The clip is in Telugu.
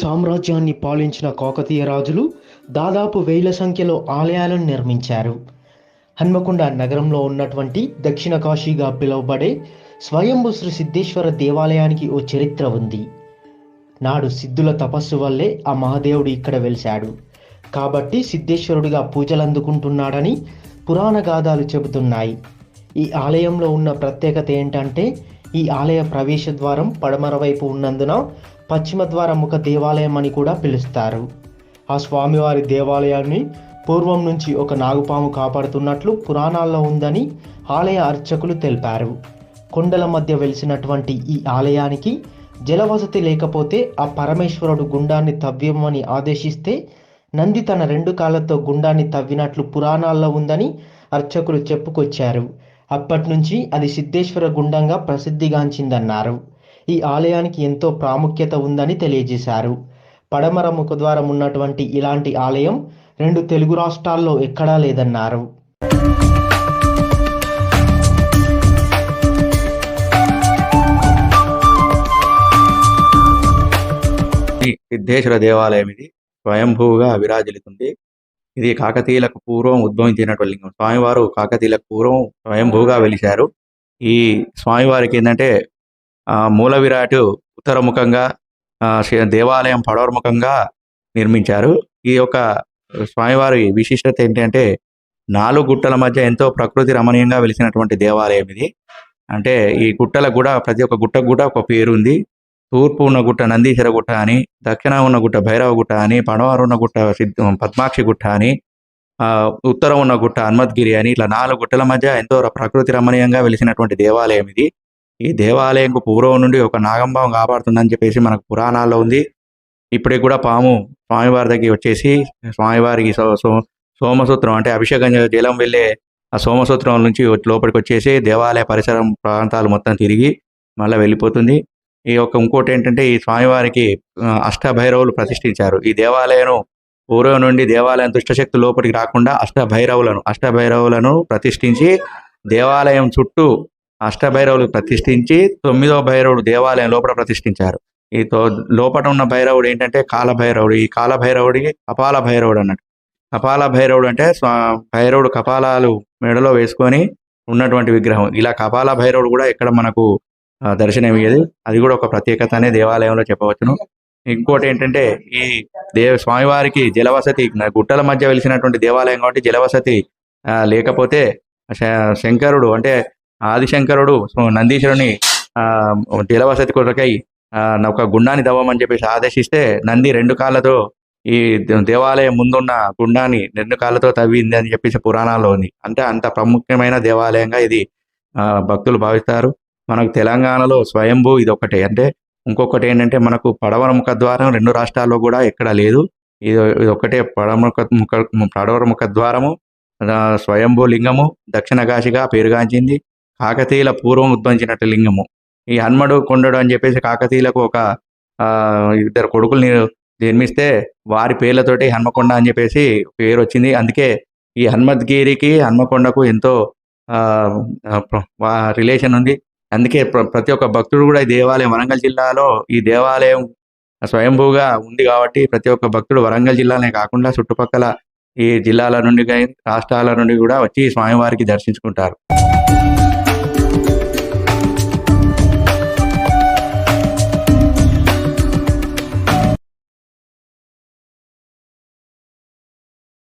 సామ్రాజ్యాన్ని పాలించిన కాకతీయ రాజులు దాదాపు వేల సంఖ్యలో ఆలయాలను నిర్మించారు. హన్మకొండ నగరంలో ఉన్నటువంటి దక్షిణ కాశీగా పిలువబడే స్వయంభు శ్రీ సిద్ధేశ్వర దేవాలయానికి ఓ చరిత్ర ఉంది. నాడు సిద్ధుల తపస్సు వల్లే ఆ మహాదేవుడు ఇక్కడ వెలిశాడు. కాబట్టి సిద్ధేశ్వరుడిగా పూజలు అందుకుంటున్నాడని పురాణ గాథాలు చెబుతున్నాయి. ఈ ఆలయంలో ఉన్న ప్రత్యేకత ఏంటంటే ఈ ఆలయ ప్రవేశ ద్వారం పడమర వైపు ఉన్నందున పశ్చిమ ద్వార ముఖ దేవాలయం అని కూడా పిలుస్తారు. ఆ స్వామివారి దేవాలయాన్ని పూర్వం నుంచి ఒక నాగుపాము కాపాడుతున్నట్లు పురాణాల్లో ఉందని ఆలయ అర్చకులు తెలిపారు. కొండల మధ్య వెలిసినటువంటి ఈ ఆలయానికి జలవసతి లేకపోతే ఆ పరమేశ్వరుడు గుండాన్ని తవ్వమని ఆదేశిస్తే నంది తన రెండు కాళ్ళతో గుండాన్ని తవ్వినట్లు పురాణాల్లో ఉందని అర్చకులు చెప్పుకొచ్చారు. అప్పటి నుంచి అది సిద్ధేశ్వర గుండంగా ప్రసిద్ధిగాంచిందన్నారు. ఈ ఆలయానికి ఎంతో ప్రాముఖ్యత ఉందని తెలియజేశారు. పడమర ముఖద్వారం ఉన్నటువంటి ఇలాంటి ఆలయం రెండు తెలుగు రాష్ట్రాల్లో ఎక్కడా లేదన్నారు. సిద్ధేశ్వర దేవాలయం ఇది స్వయంభూగా విరాజిల్లుతుంది. ఇది కాకతీయులకు పూర్వం ఉద్భవించినటువంటి లింగం స్వామివారు కాకతీయులకు పూర్వం స్వయంభూగా వెలిశారు. ఈ స్వామివారికి ఏంటంటే ఆ, మూల విరాట్ ఉత్తరముఖంగా ఆ, దేవాలయం పడవముఖంగా నిర్మించారు. ఈ యొక్క స్వామివారి విశిష్టత ఏంటంటే నాలుగు గుట్టల మధ్య ఎంతో ప్రకృతి రమణీయంగా వెలిసినటువంటి దేవాలయం ఇది. అంటే ఈ గుట్టలకు కూడా ప్రతి ఒక్క గుట్టకు కూడా ఒక పేరు ఉంది తూర్పు ఉన్న గుట్ట నందీశ్వర గుట్ట అని దక్షిణ ఉన్న గుట్ట భైరవ గుట్ట అని పడవారు ఉన్న గుట్ట సిద్ధ పద్మాక్షి గుట్ట అని ఆ, ఉత్తరం ఉన్న గుట్ట హనుమద్గిరి అని ఇట్లా నాలుగు గుట్టల మధ్య ఎంతో ప్రకృతి రమణీయంగా వెలిసినటువంటి దేవాలయం ఇది. ఈ దేవాలయంకు పూర్వం నుండి ఒక నాగంభావం కాపాడుతుందని చెప్పేసి మనకు పురాణాల్లో ఉంది. ఇప్పటికి కూడా పాము స్వామివారి దగ్గరికి వచ్చేసి స్వామివారికి సో సో సోమసూత్రం అంటే అభిషేకం జలం వెళ్ళే ఆ సోమసూత్రం నుంచి లోపలికి వచ్చేసి దేవాలయ పరిసరం ప్రాంతాలు మొత్తం తిరిగి మళ్ళీ వెళ్ళిపోతుంది. ఈ యొక్క ఇంకోటి ఏంటంటే ఈ స్వామివారికి అష్టభైరవులు ప్రతిష్ఠించారు. ఈ దేవాలయం పూర్వం నుండి దేవాలయం దుష్టశక్తి లోపలికి రాకుండా అష్టభైరవులను అష్టభైరవులను ప్రతిష్ఠించి దేవాలయం చుట్టూ అష్టభైరవులు ప్రతిష్ఠించి తొమ్మిదో భైరవుడు దేవాలయం లోపల ప్రతిష్ఠించారు. ఈ తో లోపల ఉన్న భైరవుడు ఏంటంటే కాలభైరవుడు. ఈ కాలభైరవుడికి కపాల భైరవుడు అన్నట్టు. కపాల భైరవుడు అంటే స్వా భైరవుడు కపాలాలు మెడలో వేసుకొని ఉన్నటువంటి విగ్రహం. ఇలా కపాల భైరవుడు కూడా ఇక్కడ మనకు దర్శనమియ్యేది. అది కూడా ఒక ప్రత్యేకత అనే దేవాలయంలో చెప్పవచ్చును. ఇంకోటి ఏంటంటే ఈ దేవ స్వామివారికి జలవసతి గుట్టల మధ్య వెలిసినటువంటి దేవాలయం కాబట్టి జలవసతి ఆ, లేకపోతే శ- శంకరుడు అంటే ఆదిశంకరుడు నందీశ్వరుని ఆ, జలవసతి కొరకై ఒక గుండాన్ని దవ్వమని చెప్పేసి ఆదేశిస్తే నంది రెండు కాళ్ళతో ఈ దేవాలయం ముందున్న గుండాన్ని రెండు కాళ్ళతో తవ్వింది అని చెప్పేసి పురాణాల్లో ఉంది. అంటే అంత ప్రాముఖ్యమైన దేవాలయంగా ఇది ఆ, భక్తులు భావిస్తారు. మనకు తెలంగాణలో స్వయంభూ ఇది ఒకటే అంటే ఇంకొకటి ఏంటంటే మనకు పడవర ముఖద్వారం రెండు రాష్ట్రాల్లో కూడా ఎక్కడ లేదు. ఇది ఇది ఒకటే పడముఖ ముఖ పడవర ముఖద్వారము స్వయంభూ లింగము దక్షిణ కాశిగా పేరుగాంచింది కాకతీయుల పూర్వం ఉద్భవించినట్టు లింగము. ఈ హన్మడు కొండడు అని చెప్పేసి కాకతీయులకు ఒక ఇద్దరు కొడుకుల్ని నిర్మిస్తే వారి పేర్లతోటి హన్మకొండ అని చెప్పేసి పేరు వచ్చింది అందుకే ఈ హన్మద్గిరికి హన్మకొండకు ఎంతో రిలేషన్ ఉంది. అందుకే ప్రతి ఒక్క భక్తుడు కూడా ఈ దేవాలయం వరంగల్ జిల్లాలో ఈ దేవాలయం స్వయంభూగా ఉంది కాబట్టి ప్రతి ఒక్క భక్తుడు వరంగల్ జిల్లానే కాకుండా చుట్టుపక్కల ఈ జిల్లాల నుండి కానీ రాష్ట్రాల నుండి కూడా వచ్చి స్వామివారికి దర్శించుకుంటారు.